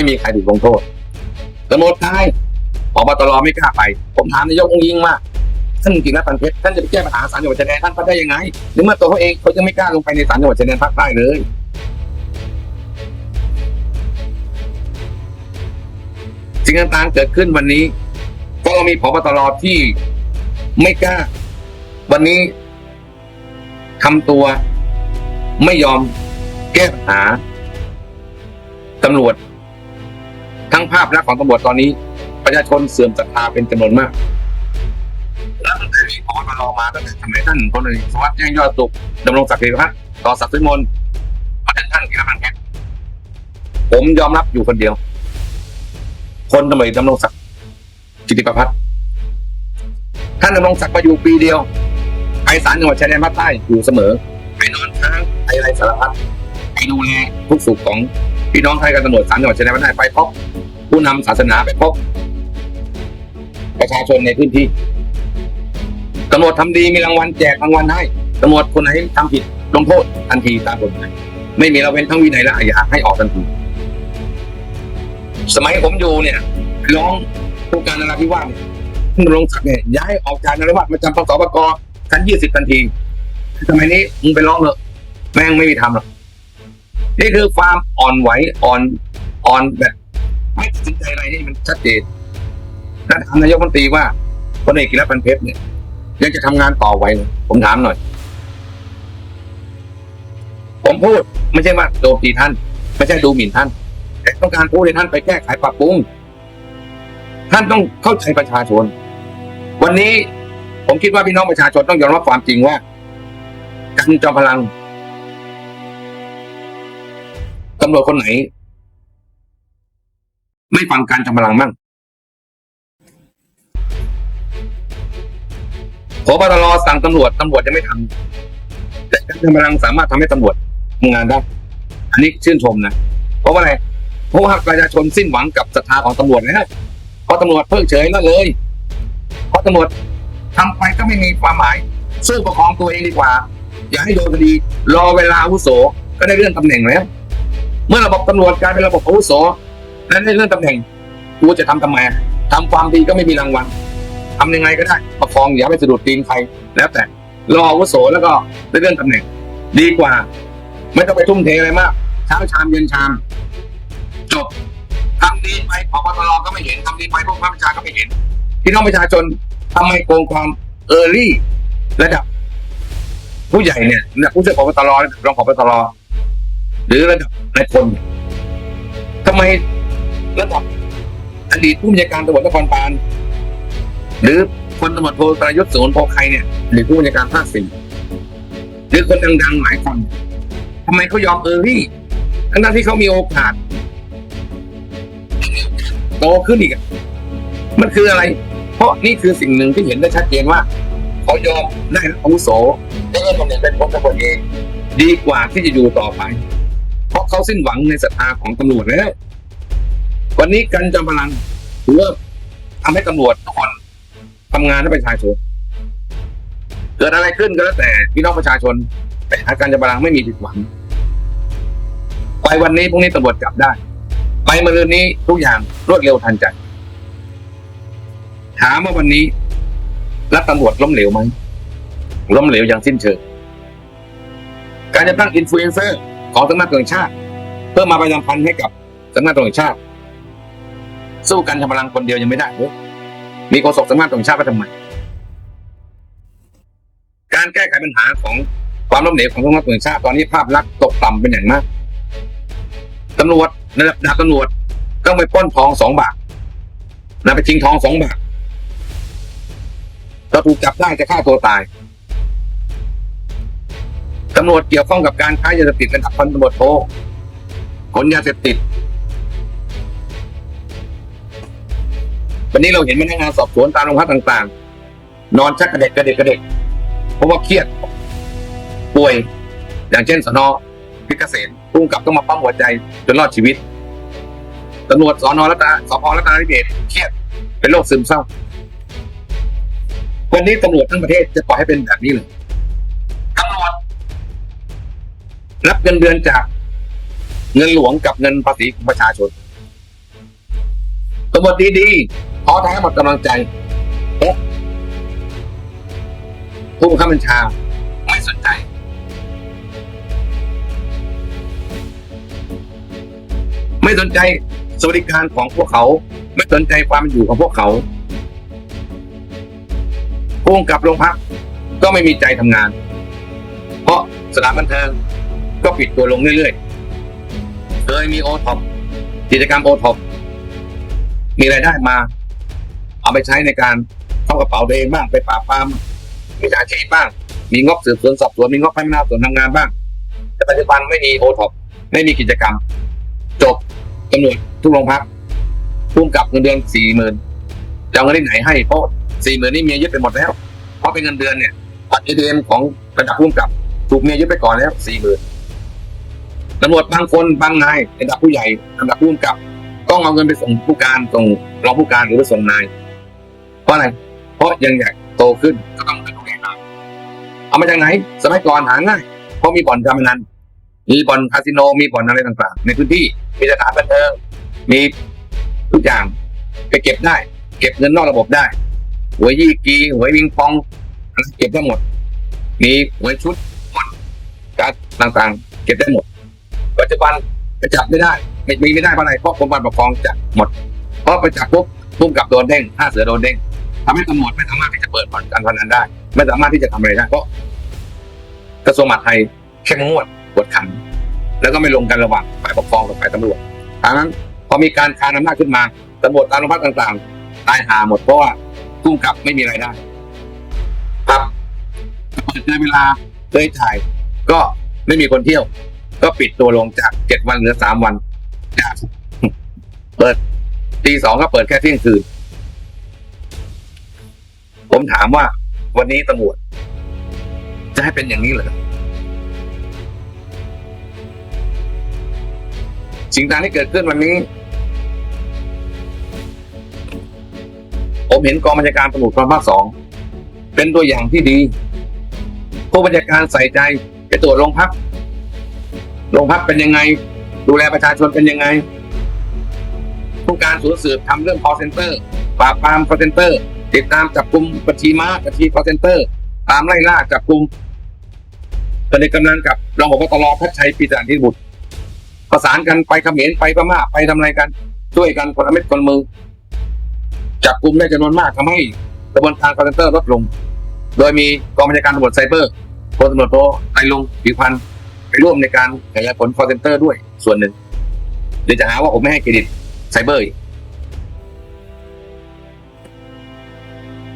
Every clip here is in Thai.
ไม่มีใครถูกลงโทษตำรวจตายพบตรไม่กล้าไป ผมถามนายกองยิงว่าท่านกินรัตันเพชรท่านจะไปแก้ปัญหาสารจังหวัดชายแดนท่านทำได้ยังไงหรือเมื่อตัวเขาเองเขายังไม่กล้าลงไปในสารจังหวัดชายแดนภาคใต้เลยสิ่งต่างๆเกิดขึ้นวันนี้เพราะเรามีพบตรที่ไม่กล้า วันนี้ทำตัวไม่ยอมแก้ปัญหาตำรวจ ทั้งภาพลักษณ์ของตำรวจตอนนี้ ประชาชนเสื่อมศรัทธาเป็นจำนวนมากแล้วตั้งแต่มีพบตรมาตั้งแต่สมัยท่านพลเอกสวัสดิ์แจ้งยอดสุขดำรงศักดิ์สิทธิพัฒน์ต่อศักดิ์สิทธิมนมาถึงท่านกิรพันธ์เพชรผมยอมรับอยู่คนเดียว คนตำรวจดำรงศักดิ์กิติประพัฒน์ท่านดำรงศักดิ์มาอยู่ปีเดียวไปศาลจังหวัดชายแดนภาคใต้อยู่เสมอไปนอนค้างไปอะไรสารพัดไปดูแลทุกสุขของ พี่น้องไทยกับตำรวจศาลจังหวัดชายแดนภาคใต้ไปพบผู้นำศาสนาไปพบประชาชนในพื้นที่ตำรวจทำดีมีรางวัลแจกรางวัลให้ตำรวจคนไหนทำผิดลงโทษทันทีตามกฎหมายไม่มีละเว้นทั้งวินัยและอาญาให้ออกทันทีสมัยผมอยู่เนี่ยร้องผู้การนราธิวาสเนี่ยท่านรงศักดิ์เนี่ยย้ายออกจากนราธิวาสมาจำปสปกชั้นยี่สิบทันทีสมัยนี้มึงไปร้องเถอะแม่งไม่มีทำหรอก นี่คือความอ่อนไหวอ่อนอ่อนแบบไม่ตัดสินใจอะไรนี่มันชัดเจนและถามนายกมนตรีว่าพลเอกกิรพันธ์เพชรเนี่ย ยังจะทำงานต่อไหวเหรอผมถามหน่อย ผมพูดไม่ใช่ว่าโจมตีท่าน ไม่ใช่ดูหมิ่นท่าน แต่ต้องการพูดให้ท่านไปแก้ไขปรับปรุงท่านต้องเข้าใจประชาชน วันนี้ผมคิดว่าพี่น้องประชาชนต้องยอมรับความจริงว่าการจอมพลัง ตำรวจคนไหน ไม่ฟังการจอมพลังมั่งพบตรสั่งตำรวจตำรวจยังไม่ทำแต่การจอมพลังสามารถทำให้ตำรวจทำงานได้ อันนี้ชื่นชมนะ เพราะว่าอะไรเพราะว่าประชาชนสิ้นหวังกับศรัทธาของตำรวจแล้วเพราะตำรวจเพิกเฉยแล้วเลย เพราะตำรวจทำไปก็ไม่มีความหมายสู้ประคองตัวเองดีกว่า อย่าให้โดนคดี รอเวลาอุโสก็ได้เลื่อนตำแหน่งแล้ว เมื่อระบบตำรวจกลายเป็นระบบอาวุโสและได้เลื่อนตำแหน่งกูจะทำทำไมทำความดีก็ไม่มีรางวัลทำยังไงก็ได้ประคองอย่าไปสะดุดตีนใครแล้วแต่รออาวุโสแล้วก็ได้เลื่อนตำแหน่ง ดีกว่า ไม่ต้องไปทุ่มเทอะไรมากเช้าชามเย็นชามจบทำดีไปพบตรก็ไม่เห็นทำดีไปพวกพระประชาก็ไม่เห็นพี่น้องประชาชนทำไมโกงความเออร์ลี่ระดับผู้ใหญ่เนี่ยผู้ช่วยพบตรรองพบตร หรือระดับนายพลทำไมระดับอดีตผู้บัญชาการตำรวจนครบาลหรือพลตำรวจโทประยุทธ์สูนโพไคเนี่ยหรือผู้บัญชาการภาคสี่หรือคนดังๆหลายคนทำไมเขายอมเออรี่ทั้งที่เขามีโอกาสโตขึ้นอีกมันคืออะไร เพราะนี่คือสิ่งหนึ่งที่เห็นได้ชัดเจนว่าเขายอมได้อาวุโสได้เงินตำแหน่งเป็นพลตำรวจเองดีกว่าที่จะอยู่ต่อไป เขาสิ้นหวังในศรัทธาของตำรวจแล้ว วันนี้กันจอมพลังถือว่าทำให้ตำรวจทุกคนทำงานให้ประชาชน เกิดอะไรขึ้นก็แล้วแต่พี่น้องประชาชน แต่หาการจอมพลังไม่มีผิดหวัง ไปวันนี้พรุ่งนี้ตำรวจจับได้ ไปมะรืนนี้ทุกอย่างรวดเร็วทันใจ ถามว่าวันนี้รัฐตำรวจล้มเหลวไหมล้มเหลวอย่างสิ้นเชิงการจะตั้งอินฟลูเอนเซอร์ ของสำนักตำรวจแห่งชาติ เพื่อมาประชาพันธ์ให้กับสำนักตำรวจแห่งชาติ สู้กันทำพลังคนเดียวยังไม่ได้มีโฆษกสำนักตำรวจแห่งชาติไปทำไมการแก้ไขปัญหาของความล้มเหลวของสำนักตำรวจแห่งชาติตอนนี้ภาพลักษณ์ตกต่ำเป็นอย่างมากตำรวจระดับดาบตำรวจต้องไปป้นทองสองบาทนะไปชิงทองสองบาทเราถูกจับได้จะฆ่าตัวตาย ตำรวจเกี่ยวข้องกับการค้ายาเสพติดระดับพันตำรวจโทขนยาเสพติด วันนี้เราเห็นพนักงานสอบสวนตามโรงพักต่าง ๆ นอนชักกระเด็กกระเด็กกระเด็กเพราะว่าเครียด ป่วย อย่างเช่นสนอพิเกษมพุ่งกับต้องมาปั๊มหัวใจจนรอดชีวิตตำรวจสอนอรัตนาสพรัตนาธิเบศเครียด เป็นโรคซึมเศร้า วันนี้ตำรวจทั้งประเทศจะปล่อยให้เป็นแบบนี้เลย รับเงินเดือนจากเงินหลวงกับเงินภาษีของประชาชนตำรวจดีๆท้อแท้หมดกำลังใจเอ๊ะผู้บังคับบัญชาไม่สนใจ ไม่สนใจสวัสดิการของพวกเขา ไม่สนใจความอยู่ของพวกเขาผู้กำกับโรงพักก็ไม่มีใจทำงาน เพราะสถานบันเทิง ก็ปิดตัวลงเรื่อยๆ เคยมีโอท็อปกิจกรรมโอท็อปมีรายได้มา เอาไปใช้ในการเข้ากระเป๋าตัวเองบ้างไปปราบปรามมิจฉาชีพบ้าง มีงบสืบสวนสอบสวนมีงบพัฒนาส่วนทำงานบ้าง แต่ปัจจุบันไม่มีโอท็อปไม่มีกิจกรรม จบตำรวจทุกโรงพักพุ่มกับเงินเดือนสี่หมื่นจะเอาเงินที่ไหนให้เพราะสี่หมื่นนี่เมียยึดไปหมดแล้ว เพราะเป็นเงินเดือนเนี่ยบัตรเอทีเอ็มของระดับพุ่มกับถูกเมียยึดไปก่อนแล้วสี่หมื่น ตำรวจบางคนบางนายระดับผู้ใหญ่ระดับผู้กำกับ ต้องเอาเงินไปส่งผู้การส่งรองผู้การหรือไปส่งนาย เพราะอะไรเพราะยังอยากโตขึ้นก็ต้องเป็นผู้ใหญ่บ้าเอามาจากไหน สมัยก่อนหาง่ายเพราะมีบ่อนการพนันมีบ่อนคาสิโนมีบ่อนอะไรต่างๆ ในพื้นที่มีสถานบันเทิงมีทุกอย่างไปเก็บได้ เก็บเงินนอกระบบได้หวยยี่กีหวยวิงปองเก็บได้หมด มีหวยชุดผ่อนการต่างๆ เก็บได้หมด จจุบันไปจับไม่ได้ไม่มีไม่ได้เพราะอะไรเพราะกรมการปกครองจับหมด เพราะไปจับปุ๊บพุ่มกับโดนเด้งห้าเสือโดนเด้งทำให้ตำรวจไม่สามารถที่จะเปิดบ่อนการพนันได้ ไม่สามารถที่จะทำอะไรได้เพราะกระทรวงมหาดไทยเข้มงวดกวดขัน แล้วก็ไม่ลงกันระหว่างฝ่ายปกครองกับฝ่ายตำรวจดังนั้นพอมีการคานอำนาจขึ้นมาตำรวจตามโรงพักต่างๆ ตายหาหมดเพราะว่าพุ่มกับไม่มีรายได้ ครับเปิดเกินเวลาเคยถ่าย ก็ไม่มีคนเที่ยว ก็ปิดตัวลงจากเจ็ดวันเหลือสามวันจากเปิดตีสองก็เปิดแค่เที่ยงคืน ผมถามว่าวันนี้ตำรวจจะให้เป็นอย่างนี้เหรอสิ่งต่างที่เกิดขึ้นวันนี้ ผมเห็นกองบัญชาการตำรวจภูธรภาคสองเป็นตัวอย่างที่ดี ผู้บัญชาการใส่ใจไปตรวจโรงพัก โรงพักเป็นยังไง ดูแลประชาชนเป็นยังไงผู้การศูนสืบทำเรื่อง call center ปราบปราม call center ติดตามจับกลุ่มบัญชีม้าบัญชี call center ตามไล่ล่าจับกลุ่มตอนนี้กำนันกับรองผบตรพัชชัยปีศาจที่บุตร ประสานกันไปเขมรไปพม่าไปทำอะไรกันช่วยกันคนละเม็ดคนมือ จับกลุ่มได้จำนวนมากทำให้กระบวนการคอเซนเตอร์ลดลง โดยมีกองบัญชาการตำรวจไซเบอร์พลตำรวจโทไตรลงผิวพันธ์ ไปร่วมในการขยายผลคอร์เซนเตอร์ด้วยส่วนหนึ่งเดี๋ยวจะหาว่าผมไม่ให้เครดิตไซเบอร์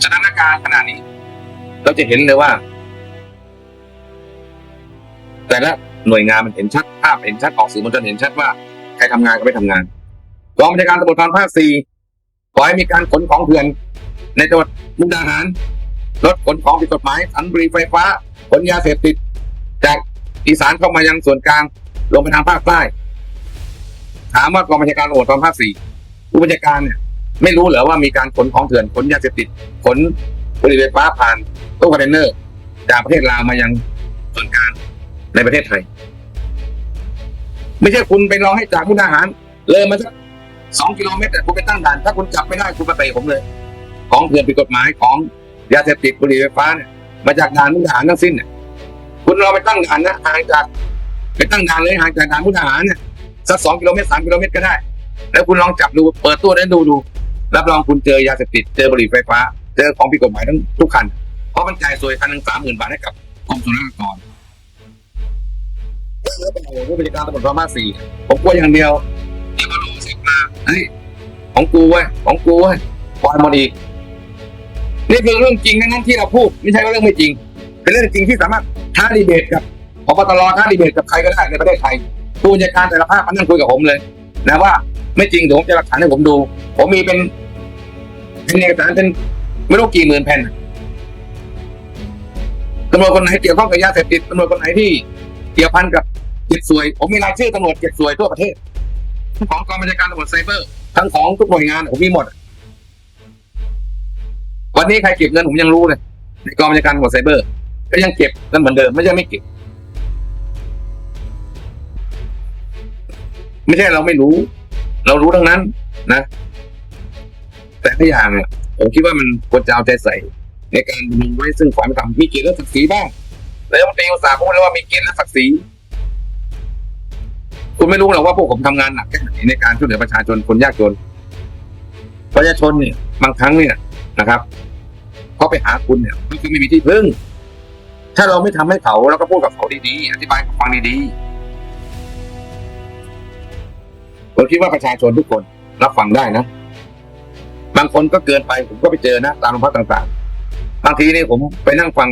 สถานการณ์ขณะนี้ เราจะเห็นเลยว่า แต่ละหน่วยงานมันเห็นชัดภาพเห็นชัดออกสื่อมวลชนเห็นชัดว่าใครทำงานก็ไม่ทำงานกองบัญชาการตำรวจภูธรภาคสี่ปล่อยให้มีการขนของเถื่อน ในจังหวัดมุกดาหารรถขนของผิดกฎหมายสันบรีไฟฟ้าขนยาเสพติด อีสานเข้ามายังส่วนกลาง ลงไปทางภาคใต้ ถามว่ากองบัญชาการตำรวจภูธรภาคสี่ผู้บัญชาการเนี่ยไม่รู้เหรอว่ามีการขนของเถื่อนขนยาเสพติดขนบรี่ไฟฟ้าผ่านตู้คอนเทนเนอร์ จากประเทศลาวมายังส่วนกลางในประเทศไทย ไม่ใช่คุณไปรองให้จากมุกดาหาร เลยมาสักสองกิโลเมตรแต่คุณไปตั้งด่าน ถ้าคุณจับไม่ได้คุณไปเตะผมเลย ของเถื่อนผิดกฎหมายของยาเสพติดบุหรี่ไฟฟ้าเนี่ยมาจากด่านมุกดาหารทั้งสิ้นเนี่ย คุณรอไปตั้งด่านนะห่างจากไปตั้งด่านเลยห่างจากด่านมุกดาหารเนี่ยสักสองกิโลเมตรสามกิโลเมตรก็ได้ แล้วคุณลองจับดูเปิดตู้นั้นดูดูรับรองคุณเจอยาเสพติดเจอบุหรี่ไฟฟ้า เจอของผิดกฎหมายทั้งทุกคัน เพราะมันจ่ายสวยคันหนึ่งสามหมื่นบาทให้กับกรมศุลกากรแล้วเป็นโอ้โหผู้บัญชาการตำรวจภาคสี่ผมกลัวอย่างเดียวเดี๋ยวมาลงเสร็จมาเฮ้ยของกูเว้ยของกูเว้ยปล่อยหมดอีก นี่คือเรื่องจริงทั้งนั้นที่เราพูด ไม่ใช่ว่าเรื่องไม่จริง เป็นเรื่องจริงที่สามารถท้าดีเบตกับพบตรท้าดีเบตกับใครก็ได้ในประเทศไทยผู้บัญชการแต่ละภาคมานั่งคุยกับผมเลยนะว่าไม่จริงเดี๋ยวผมจะหลักฐานให้ผมดู ผมมีเป็นเป็นเอกสารเป็นไม่รู้กี่หมื่นแผ่นตำรวจคนไหนเกี่ยวข้องกับยาเสพติดตำรวจคนไหนที่เกี่ยวพันกับเจ็ดสวย ผมมีรายชื่อตำรวจเจ็ดสวยทั่วประเทศทั้งของกองบัญชาการตำรวจไซเบอร์ทั้งของทุกหน่วยงานผมมีหมด วันนี้ใครเก็บเงินผมยังรู้เลยในกองบัญชาการตำรวจไซเบอร์ ก็ยังเก็บกันเหมือนเดิม ไม่ใช่ไม่เก็บ ไม่ใช่เราไม่รู้ เรารู้ทั้งนั้น นะหลายอย่างเนี่ยผมคิดว่ามันควรจะเอาใจใส่ ในการดำเนินไว้ซึ่งความเป็นธรรมมีเกียรติและศักดิ์ศรีบ้างแล้วรัฐมนตรีอุตสาห์พูดเลยว่ามีเกียรติและศักดิ์ศรีคุณไม่รู้หรอกว่าพวกผมทำงานหนักแค่ไหนในการช่วยเหลือประชาชนคนยากจน ประชาชนเนี่ย บางครั้งเนี่ยนะครับเขาไปหาคุณเนี่ยมันคือไม่มีที่พึ่ง ถ้าเราไม่ทำให้เขาแล้วก็พูดกับเขาดีๆอธิบายให้เขาฟังดีๆผมคิดว่าประชาชนทุกคนรับฟังได้นะ บางคนก็เกินไปผมก็ไปเจอนะ ตามโรงพักต่างๆ บางทีนี่ผมไปนั่งฟัง